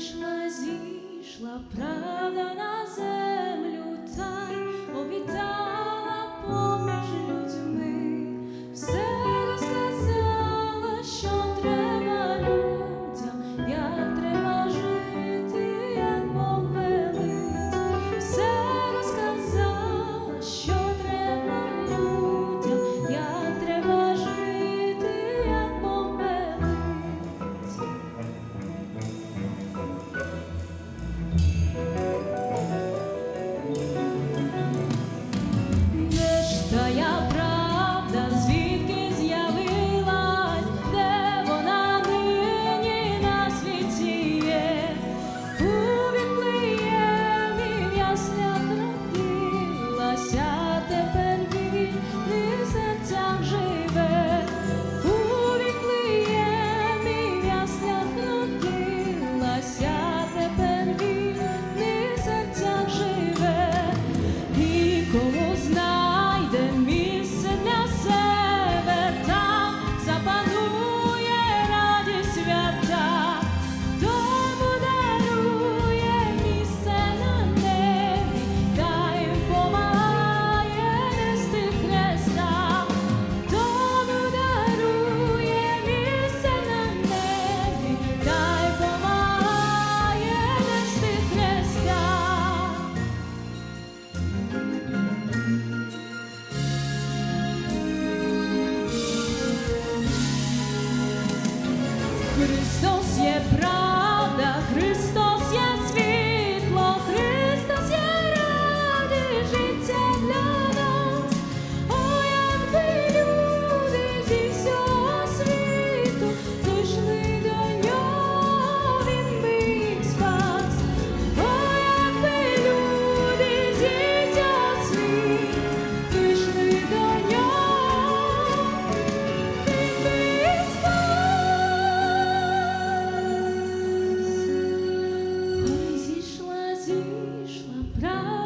Зійшла, зійшла правда на землю. Христос є правда, Христос Пришла правда.